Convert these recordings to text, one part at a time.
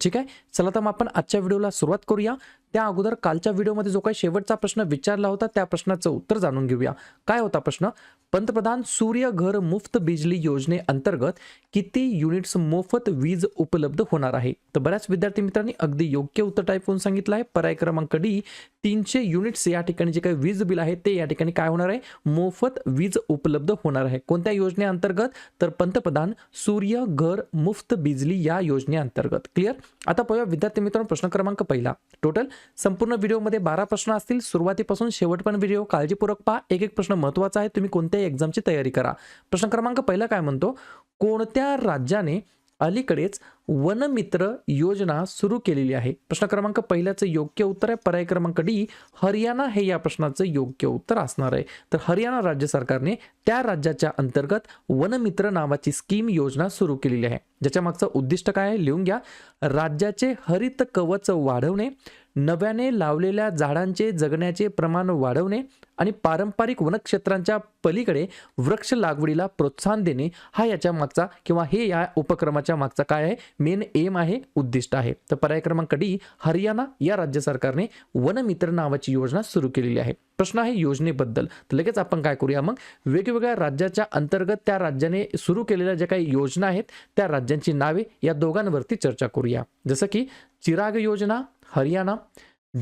ठीक आहे? चला तर मग आपण आजच्या व्हिडिओला सुरुवात करूया. त्या अगोदर कालच्या व्हिडिओमध्ये जो काही शेवटचा प्रश्न विचारला होता त्या प्रश्नाचं उत्तर जाणून घेऊया. काय होता प्रश्न? पंतप्रधान सूर्य घर मुफ्त बिजली योजनेअंतर्गत किती युनिट्स मोफत वीज उपलब्ध होणार आहे? तर बऱ्याच विद्यार्थी मित्रांनी अगदी योग्य उत्तर टाईप होऊन सांगितलं आहे. पर्याय क्रमांक डी तीनशे युनिट्स या ठिकाणी जे काही वीज बिल आहे ते या ठिकाणी काय होणार आहे? मोफत वीज उपलब्ध होणार आहे. कोणत्या योजनेअंतर्गत? तर पंतप्रधान सूर्य घर मुफ्त बिजली या योजनेअंतर्गत. क्लिअर आता पाहूया विद्यार्थी मित्रांनो प्रश्न क्रमांक पहिला. टोटल संपूर्ण व्हिडिओमध्ये बारा प्रश्न असतील. सुरुवातीपासून शेवटपर्यंत व्हिडिओ काळजीपूर्वक पहा. एक एक प्रश्न महत्त्वाचा आहे. तुम्ही कोणत्याही एक्झामची तयारी करा. प्रश्न क्रमांक पहिला काय म्हणतो? कोणत्या राज्याने अलीकडेच वनमित्र योजना सुरू केलेली आहे? प्रश्न क्रमांक पहिल्याचं योग्य उत्तर आहे. पर्याय क्रमांक डी हरियाणा हे या प्रश्नाचं योग्य उत्तर असणार आहे. तर हरियाणा राज्य सरकारने त्या राज्याच्या अंतर्गत वनमित्र नावाची स्कीम योजना सुरू केलेली आहे. ज्याच्या मागचं उद्दिष्ट काय आहे? लिहून घ्या. राज्याचे हरित कवच वाढवणे नव्याने लावलेल्या झाडांचे जगण्याचे प्रमाण वाढवणे आणि पारंपरिक वनक्षेत्रांच्या पलीकडे वृक्ष लागवडीला प्रोत्साहन देणे हा याच्या मागचा किंवा हे या उपक्रमाच्या मागचा काय आहे? मेन एम आहे उद्दिष्ट आहे. तर पर्याय क्रमांक डी हरियाणा या राज्य सरकारने वनमित्र नावाची योजना सुरू केलेली आहे. प्रश्न आहे योजनेबद्दल. तर लगेच आपण काय करूया मग? वेगवेगळ्या राज्याच्या अंतर्गत त्या राज्याने सुरू केलेल्या ज्या काही योजना आहेत त्या राज्यांची नावे या दोघांवरती चर्चा करूया. जसं की चिराग योजना हरियाणा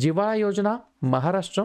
जिवाळा योजना महाराष्ट्र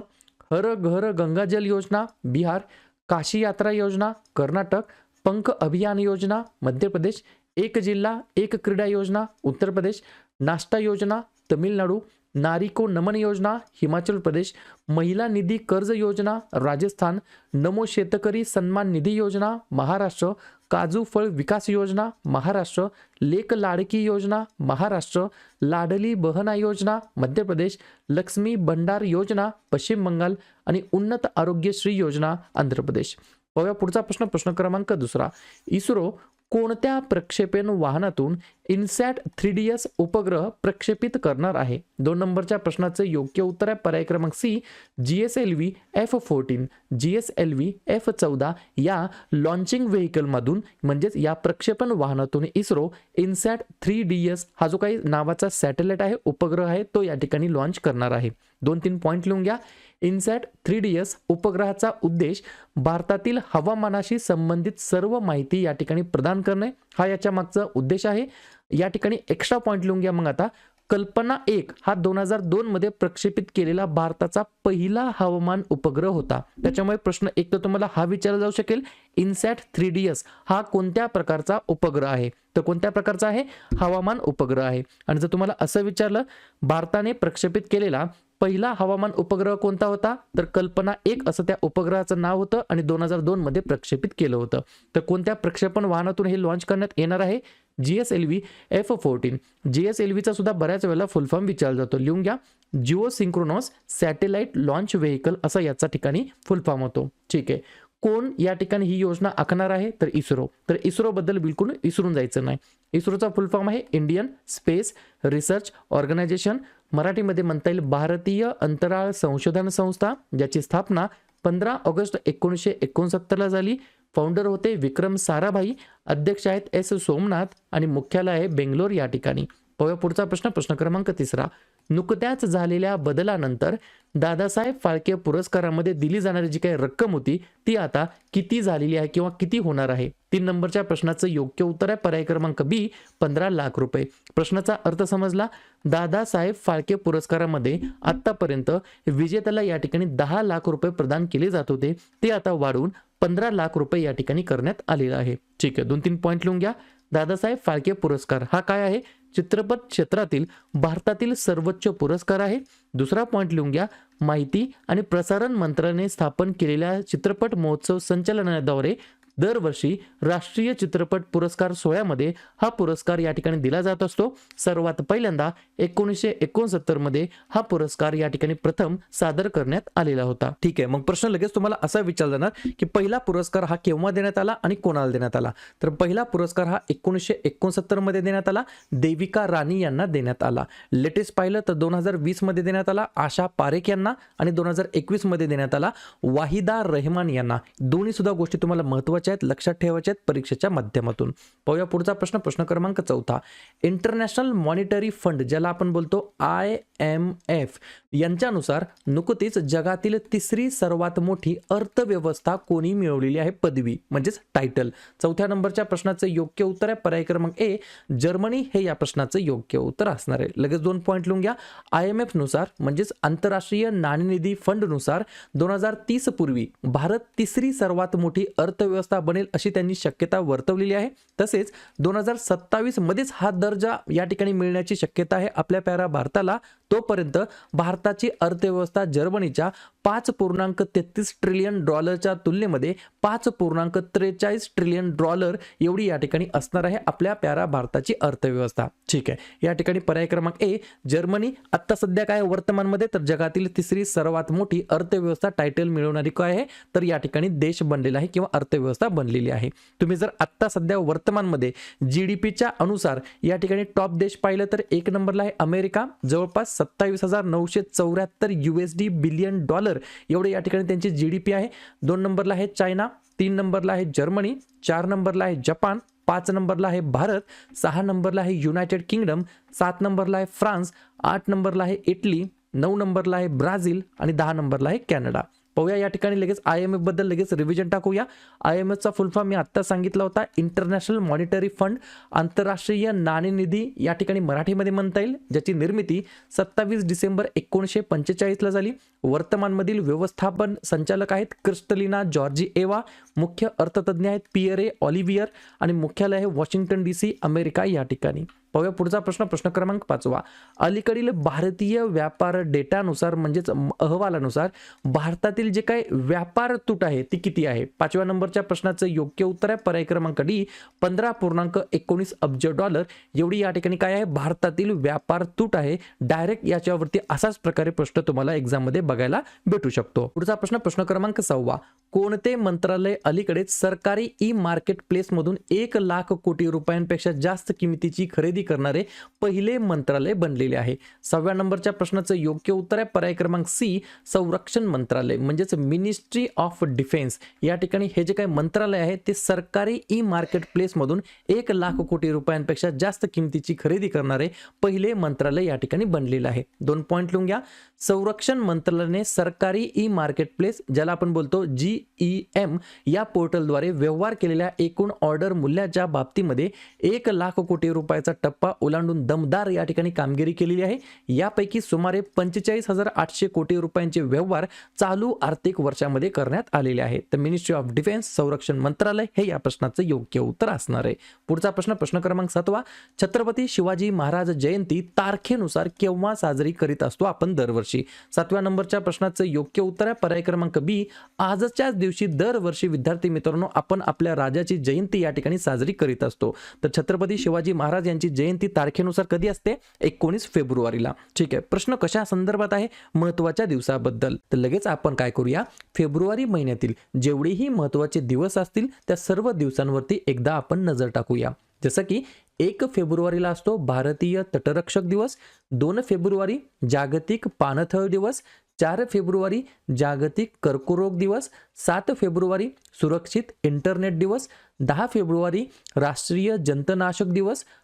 हर घर गंगाजल योजना बिहार काशी यात्रा योजना कर्नाटक पंख अभियान योजना मध्य प्रदेश एक जिल्हा एक क्रीडा योजना उत्तर प्रदेश नाश्ता योजना तमिळनाडू नारिको नमन योजना हिमाचल प्रदेश महिला निधी कर्ज योजना राजस्थान नमो शेतकरी सन्मान निधी योजना महाराष्ट्र काजू फळ विकास योजना महाराष्ट्र लेक लाडकी योजना महाराष्ट्र लाडली बहना योजना मध्य प्रदेश लक्ष्मी भंडार योजना पश्चिम बंगाल आणि उन्नत आरोग्यश्री योजना आंध्र प्रदेश. पाहूया पुढचा प्रश्न प्रश्न क्रमांक दुसरा. इस्रो कोणत्या प्रक्षेपण वाहनातून इन्सॅट थ्री डी एस उपग्रह प्रक्षेपित करणार आहे. दोन नंबरच्या प्रश्नाचं योग्य उत्तर आहे. पर्याय क्रमांक C G S L V F fourteen G S L V F चौदा या लॉन्चिंग व्हेकलमधून म्हणजेच या प्रक्षेपण वाहनातून ISRO INSAT three D S हा जो काही नावाचा सॅटेलाइट आहे उपग्रह आहे तो या ठिकाणी लॉन्च करणार आहे. दोन तीन पॉईंट लिहून घ्या. इन्सॅट थ्री डी एस उपग्रहाचा उद्देश भारतातील हवामानाशी संबंधित सर्व माहिती या ठिकाणी प्रदान करणे. हा याच्या मागचा उद्देश आहे. या ठिकाणी एक्स्ट्रा पॉईंट लिहून घ्या मग आता. कल्पना एक हा दोन हजार दोन मध्ये प्रक्षेपित केलेला भारताचा पहिला हवामान उपग्रह होता. त्याच्यामुळे प्रश्न एक तर तुम्हाला हा विचारला जाऊ शकेल इनसॅट थ्री डी एस हा कोणत्या प्रकारचा उपग्रह आहे? तर कोणत्या प्रकारचा आहे? हवामान उपग्रह आहे. आणि जर तुम्हाला असं विचारलं भारताने प्रक्षेपित केलेला पहिला हवामान उपग्रह कोणता होता? तर कल्पना एक असं त्या उपग्रहाचं नाव होतं आणि दोन हजार दोन मध्ये प्रक्षेपित केलं होतं. तर कोणत्या प्रक्षेपण वाहनातून हे लॉन्च करण्यात येणार आहे? G S L V F fourteen. G S L व्हीचा सुद्धा बऱ्याच वेळेला फुल फॉर्म विचारला जातो. लिहून घ्या. Geosynchronous satellite launch vehicle असं याचा ठिकाणी फुल फॉर्म होतो. ठीक आहे. कोण या ठिकाणी ही योजना आखणार आहे? तर इस्रो. तर इस्रोबद्दल बिलकुल विसरून जायचं नाही. इस्रोचा फुल फॉर्म आहे इंडियन स्पेस रिसर्च ऑर्गनायझेशन मराठीमध्ये म्हणता येईल भारतीय अंतराळ संशोधन संस्था ज्याची स्थापना पंधरा ऑगस्ट एकोणीसशे एकोणसत्तरला झाली. फाउंडर होते विक्रम साराभाई. अध्यक्ष आहेत एस सोमनाथ आणि मुख्यालय आहे बेंगलोर या ठिकाणी. पाहूया पुढचा प्रश्न. प्रश्न क्रमांक तिसरा. नुकत्याच झालेल्या बदलानंतर दादासाहेब फाळके पुरस्कारामध्ये दिली जाणारी जी काही रक्कम होती ती आता किती झालेली आहे किंवा किती होणार आहे? तीन नंबरच्या प्रश्नाचं योग्य उत्तर आहे. पर्याय क्रमांक बी पंधरा लाख रुपये. प्रश्नाचा अर्थ समजला? दादासाहेब फाळके पुरस्कारामध्ये आतापर्यंत विजेत्याला या ठिकाणी दहा लाख रुपये प्रदान केले जात होते. ते आता वाढवून पंधरा लाख रुपये या ठिकाणी करण्यात आलेलं आहे. ठीक आहे दोन तीन पॉईंट लिहून घ्या. दादासाहेब फाळके पुरस्कार हा काय आहे? चित्रपट क्षेत्रातील भारतातील सर्वोच्च पुरस्कार आहे. दुसरा पॉईंट लिहून घ्या. माहिती आणि प्रसारण मंत्रालयाने स्थापन केलेल्या चित्रपट महोत्सव संचालनाद्वारे दरवर्षी राष्ट्रीय चित्रपट पुरस्कार सोहळ्यामध्ये हा पुरस्कार या ठिकाणी दिला जात असतो. सर्वात पहिल्यांदा एकोणीसशे एकोणसत्तरमध्ये हा पुरस्कार या ठिकाणी प्रथम सादर करण्यात आलेला होता. ठीक आहे मग प्रश्न लगेच तुम्हाला असा विचारला जाणार की पहिला पुरस्कार हा केव्हा देण्यात आला आणि कोणाला देण्यात आला? तर पहिला पुरस्कार हा एकोणीसशे एकोणसत्तरमध्ये देण्यात आला देविका राणी यांना देण्यात आला. लेटेस्ट पाहिलं तर दोन हजार वीसमध्ये देण्यात आला आशा पारेख यांना आणि दोन हजार एकवीसमध्ये देण्यात आला वाहिदा रहमान यांना. दोन्ही सुद्धा गोष्टी तुम्हाला महत्त्वाच्या आहेत लक्षात ठेवायच्या आहेत परीक्षेच्या माध्यमातून. पाहूया पुढचा प्रश्न प्रश्न क्रमांक चौथा. इंटरनॅशनल मॉनिटरी फंड ज्याला आपण बोलतो आय एम एफ यांच्यानुसार नुकतीच जगातील तिसरी सर्वात मोठी अर्थव्यवस्था कोणी मिळवलेली आहे? पदवी म्हणजेच टायटल चौथ्या नंबरच्या प्रश्नाचं योग्य उत्तर आहे. पर्याय क्रमांक ए जर्मनी. हे या प्रश्नाचं योग्य उत्तर असणार आहे. लगेच दोन पॉईंट लिहून घ्या. आय एम एफनुसार म्हणजेच आंतरराष्ट्रीय नाणेनिधी फंडनुसार दोन हजार तीस पूर्वी भारत तिसरी सर्वात मोठी अर्थव्यवस्था बनेल अशी त्यांनी शक्यता वर्तवलेली आहे. तसेच दोन हजार सत्तावीस मध्येच हा दर्जा या ठिकाणी मिळण्याची शक्यता आहे. आपल्या प्यारा भारताला तोपर्यंत भारताची अर्थव्यवस्था जर्मनीच्या पाच पूर्णांक तेहतीस ट्रिलियन डॉलरच्या तुलनेमध्ये पाच पूर्णांक त्रेचाळीस ट्रिलियन डॉलर एवढी या ठिकाणी असणार आहे आपल्या प्यारा भारताची अर्थव्यवस्था. ठीक आहे. या ठिकाणी पर्याय क्रमांक ए जर्मनी. आत्ता सध्या काय वर्तमानमध्ये तर जगातील तिसरी सर्वात मोठी अर्थव्यवस्था टायटल मिळवणारी काय आहे? तर या ठिकाणी देश बनलेला आहे किंवा अर्थव्यवस्था बनलेली आहे तुम्ही जर आत्ता सध्या वर्तमानमध्ये जी डी पीच्या अनुसार या ठिकाणी टॉप देश पाहिलं तर एक नंबरला आहे अमेरिका जवळपास सत्तावीस हजार नऊशे चौऱ्याहत्तर डी बिलियन डॉलर एवढे या ठिकाणी त्यांची जी डी पी आहे दोन नंबरला आहे चायना तीन नंबरला आहे जर्मनी चार नंबरला आहे जपान पाच नंबरला आहे भारत सहा नंबरला आहे युनायटेड किंगडम सात नंबरला आहे फ्रान्स आठ नंबरला आहे इटली नऊ नंबरला आहे ब्राझील आणि दहा नंबरला आहे कॅनडा पाहूया या ठिकाणी लगेच आय एम एफबद्दल लगेच रिव्हिजन टाकूया. आय एम एफचा फुल फॉर्म मी आत्ता सांगितला होता. इंटरनॅशनल मॉनिटरी फंड आंतरराष्ट्रीय नाणेनिधी या ठिकाणी मराठीमध्ये म्हणता येईल ज्याची निर्मिती सत्तावीस डिसेंबर एकोणीसशे पंचेचाळीसला झाली. वर्तमानमधील व्यवस्थापन संचालक आहेत क्रिस्टलिना जॉर्जी एवा मुख्य अर्थतज्ञ आहेत पियरे ऑलिव्हियर आणि मुख्यालय आहे वॉशिंग्टन डी सी अमेरिका या ठिकाणी. पाहूया पुढचा प्रश्न प्रश्न क्रमांक पाचवा. अलीकडील भारतीय व्यापार डेटानुसार म्हणजेच अहवालानुसार भारतातील जे काही व्यापार तूट आहे ती किती आहे? पाचव्या नंबरच्या प्रश्नाचं योग्य उत्तर आहे. पर्याय क्रमांक डी पंधरा पूर्णांक एकोणीस अब्ज डॉलर. एवढी या ठिकाणी काय आहे? भारतातील व्यापार तूट आहे. डायरेक्ट याच्यावरती असाच प्रकारे प्रश्न तुम्हाला एक्झाममध्ये बघायला भेटू शकतो. पुढचा प्रश्न प्रश्न क्रमांक सहावा. कोणते मंत्रालय अलीकडेच सरकारी ई मार्केट प्लेसमधून एक लाख कोटी रुपयांपेक्षा जास्त किमतीची खरेदी करणारे पहिले मंत्रालय बनलेले आहे. सहाव्या नंबरच्या प्रश्नाचं योग्य उत्तर आहे. पर्याय क्रमांक सी संरक्षण मंत्रालय म्हणजेच मिनिस्ट्री ऑफ डिफेन्स या ठिकाणी हे जे काही मंत्रालय आहे ते सरकारी ई मार्केट प्लेसमधून एक लाख कोटी रुपयांपेक्षा जास्त किमतीची खरेदी करणारे पहिले मंत्रालय या ठिकाणी बनलेलं आहे. दोन पॉईंट लिहून घ्या. संरक्षण मंत्रालयाने सरकारी ई मार्केट प्लेस ज्याला आपण बोलतो जी ई एम या पोर्टलद्वारे व्यवहार केलेल्या एकूण ऑर्डर मूल्याच्या बाबतीमध्ये एक लाख कोटी रुपयाचा टप्पा ओलांडून दमदार या ठिकाणी कामगिरी केलेली आहे. यापैकी सुमारे पंचेचाळीस हजार आठशे कोटी रुपयांचे व्यवहार चालू आर्थिक वर्षामध्ये करण्यात आलेले आहेत. तर मिनिस्ट्री ऑफ डिफेन्स संरक्षण मंत्रालय हे या प्रश्नाचं योग्य उत्तर असणार आहे. पुढचा प्रश्न प्रश्न क्रमांक सातवा. छत्रपती शिवाजी महाराज जयंती तारखेनुसार केव्हा साजरी करीत असतो आपण दरवर्षी? सातव्या नंबरच्या प्रश्नाचं योग्य उत्तर आहे. पर्याय क्रमांक बी. आजच्याच दिवशी दरवर्षी विद्यार्थी मित्रांनो आपण आपल्या राजाची जयंती या ठिकाणी साजरी करीत असतो. तर छत्रपती शिवाजी महाराज यांची जयंती तारखेनुसार कधी असते? एकोणीस फेब्रुवारीला. ठीक आहे. प्रश्न कशा संदर्भात आहे? महत्त्वाच्या दिवसाबद्दल. तर लगेच आपण काय करूया? फेब्रुवारी महिन्यातील जेवढेही महत्त्वाचे दिवस असतील त्या सर्व दिवसांवरती एकदा आपण नजर टाकूया. जसं की एक फेब्रुवारीला असतो भारतीय तटरक्षक दिवस दोन फेब्रुवारी जागतिक पाणथळ दिवस चार फेब्रुवारी जागतिक कर्करोग दिवस सात फेब्रुवारी सुरक्षित इंटरनेट दिवस दहा फेब्रुवारी राष्ट्रीय जंतनाशक दिवस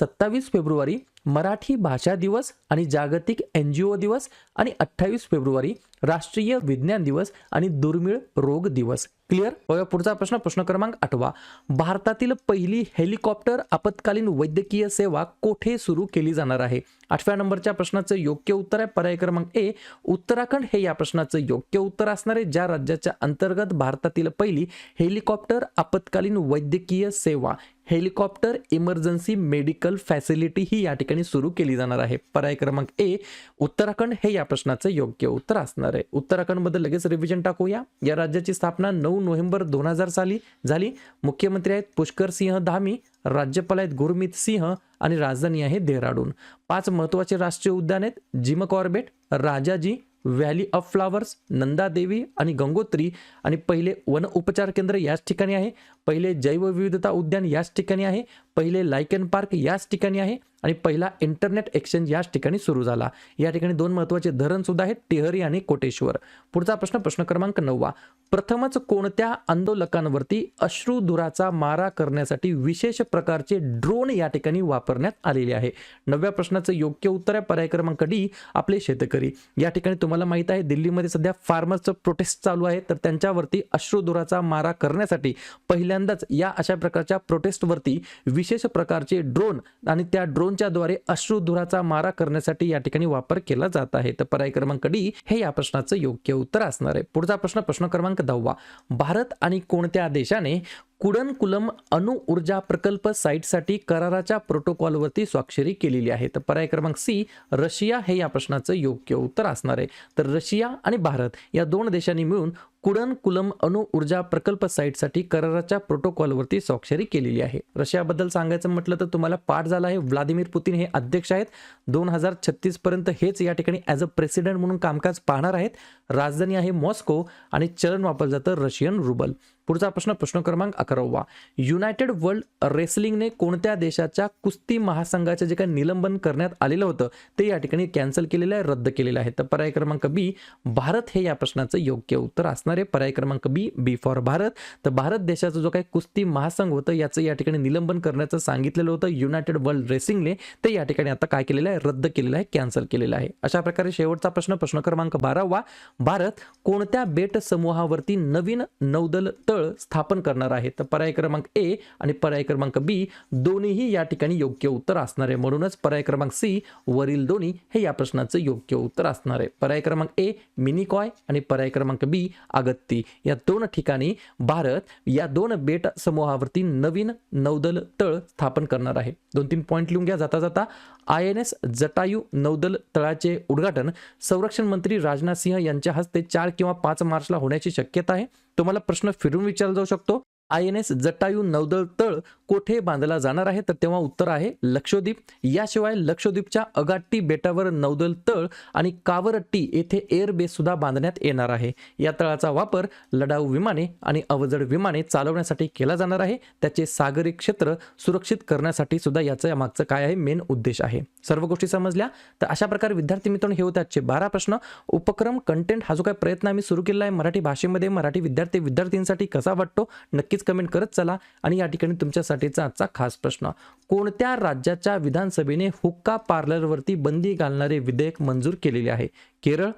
सत्तावीस फेब्रुवारी मराठी भाषा दिवस आणि जागतिक एन जी ओ दिवस आणि अठ्ठावीस फेब्रुवारी राष्ट्रीय विज्ञान दिवस आणि दुर्मिळ रोग दिवस. क्लिअर पुढचा प्रश्न. प्रश्न क्रमांक आठवा. भारतातील पहिली हेलिकॉप्टर आपत्कालीन वैद्यकीय सेवा कोठे सुरू केली जाणार आहे? आठव्या नंबरच्या प्रश्नाचं योग्य उत्तर आहे. पर्याय क्रमांक ए उत्तराखंड. हे या प्रश्नाचं योग्य उत्तर असणार आहे. ज्या राज्याच्या अंतर्गत भारतातील पहिली हेलिकॉप्टर आपत्कालीन वैद्यकीय सेवा हेलिकॉप्टर इमर्जन्सी मेडिकल फॅसिलिटी ही या ठिकाणी सुरू केली जाणार आहे. पर्याय क्रमांक ए उत्तराखंड हे या प्रश्नाचं योग्य उत्तर असणार आहे. उत्तराखंडमध्ये लगेच रिव्हिजन टाकूया. या राज्याची स्थापना नऊ नोव्हेंबर दोन हजार साली झाली. मुख्यमंत्री आहेत पुष्कर सिंह धामी राज्यपाल आहेत गुरमीत सिंह आणि राजधानी आहे देहराडून. पाच महत्त्वाचे राष्ट्रीय उद्यान आहेत Jim Corbett Rajaji valley of flowers Nandadevi आणि गंगोत्री. आणि पहिले वन उपचार केंद्र याच ठिकाणी आहे. पहिले जैवविविधता उद्यान याच ठिकाणी आहे. पहिले लायकन पार्क याच ठिकाणी आहे आणि पहिला इंटरनेट एक्सचेंज याच ठिकाणी सुरू झाला. या ठिकाणी दोन महत्त्वाचे धरण सुद्धा आहेत टेहरी आणि कोटेश्वर. पुढचा प्रश्न प्रश्न क्रमांक नववा. प्रथमच कोणत्या आंदोलकांवरती अश्रुधुराचा मारा करण्यासाठी विशेष प्रकारचे ड्रोन या ठिकाणी वापरण्यात आलेले आहे? नवव्या प्रश्नाचं योग्य उत्तर आहे पर्याय क्रमांक डी आपले शेतकरी. या ठिकाणी तुम्हाला माहीत आहे दिल्लीमध्ये सध्या फार्मर्सचं प्रोटेस्ट चालू आहे. तर त्यांच्यावरती अश्रुधुराचा मारा करण्यासाठी पहिल्यांदाच या अशा प्रकारच्या प्रोटेस्टवरती विशेष प्रकारचे ड्रोन आणि त्या ड्रोनच्या द्वारे अश्रुधुराचा मारा करण्यासाठी या ठिकाणी वापर केला जात आहे. तर पर्याय क्रमांक डी हे या प्रश्नाचं योग्य उत्तर असणार आहे. पुढचा प्रश्न प्रश्न क्रमांक दहावा. भारत आणि कोणत्या देशाने कुडनकुलम अणु ऊर्जा प्रकल्प साईटसाठी कराराच्या प्रोटोकॉलवरती स्वाक्षरी केलेली आहे? तर पर्याय क्रमांक सी रशिया हे या प्रश्नाचं योग्य उत्तर असणार आहे. तर रशिया आणि भारत या दोन देशांनी मिळून कुडनकुलम अणु ऊर्जा प्रकल्प साईटसाठी कराराच्या प्रोटोकॉलवरती स्वाक्षरी केलेली आहे. रशियाबद्दल सांगायचं म्हटलं तर तुम्हाला पाठ झाला आहे. व्लादिमीर पुतीन हे अध्यक्ष आहेत. दोन हजार छत्तीसपर्यंत हेच या ठिकाणी ॲज अ प्रेसिडेंट म्हणून कामकाज पाहणार आहेत. राजधानी आहे मॉस्को आणि चलन वापरलं जातं रशियन रुबल. पुढचा प्रश्न प्रश्न क्रमांक अकरावा. युनायटेड वर्ल्ड रेसलिंगने कोणत्या देशाच्या कुस्ती महासंघाचे जे काही निलंबन करण्यात आलेलं होतं ते या ठिकाणी कॅन्सल केलेलं आहे रद्द केलेलं आहे. तर पर्याय क्रमांक बी भारत हे या प्रश्नाचं योग्य उत्तर असणार आहे पर्याय क्रमांक बी बी फॉर भारत. तर भारत देशाचा जो काही कुस्ती महासंघ होतं याचं या ठिकाणी निलंबन करण्याचं सांगितलेलं होतं. युनायटेड वर्ल्ड रेसिंगने ते या ठिकाणी आता काय केलेलं आहे? रद्द केलेलं आहे कॅन्सल केलेलं आहे. अशा प्रकारे शेवटचा प्रश्न प्रश्न क्रमांक बारावा भारत कोणत्या बेट समूहावरती नवीन नौदल तळ स्थापन करणार आहे? तर पर्याय क्रमांक ए आणि पर्याय क्रमांक बी दोन्हीही या ठिकाणी योग्य उत्तर असणार आहे. म्हणूनच पर्याय क्रमांक सी वरील दोन्ही हे या प्रश्नाचं योग्य उत्तर असणार आहे. पर्याय क्रमांक ए मिनिकॉय आणि पर्याय क्रमांक बी अगत्ती या दोन ठिकाणी भारत या दोन बेट समूहावरती नवीन नौदल तळ स्थापन करणार आहे. दोन तीन पॉईंट लिहून घ्या जाता जाता. आय एन एस जटायू नौदल तळाचे उद्घाटन संरक्षण मंत्री राजनाथ सिंह यांच्या हस्ते चार किंवा पाच मार्चला होण्याची शक्यता आहे. तुम्हाला प्रश्न फिरून विचारला जाऊ शकतो. आय एन एस जटायू नौदल तळ कोठे बांधला जाणार आहे? तर तेव्हा उत्तर आहे लक्षद्वीप. याशिवाय लक्षद्वीपच्या अगाट्टी बेटावर नौदल तळ आणि कावरट्टी येथे एअरबेस सुद्धा बांधण्यात येणार आहे. या तळाचा वापर लढाऊ विमाने आणि अवजड विमाने चालवण्यासाठी केला जाणार आहे. त्याचे सागरी क्षेत्र सुरक्षित करण्यासाठी सुद्धा याचं यामागचं काय आहे? मेन उद्देश आहे. सर्व गोष्टी समजल्या? तर अशा प्रकारे विद्यार्थी मित्रांनो हे होते आजचे बारा प्रश्न. उपक्रम कंटेंट हा जो काही प्रयत्न आम्ही सुरू केला आहे मराठी भाषेमध्ये मराठी विद्यार्थी विद्यार्थ्यांसाठी कसा वाटतो? नक्कीच कमेंट करत चला. आणि या ठिकाणी तुमच्यासाठीचा आजचा खास प्रश्न कोणत्या राज्याच्या विधानसभेने हुक्का पार्लरवरती बंदी घालणारे विधेयक मंजूर केलेले आहे? केरळ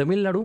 तमिळनाडू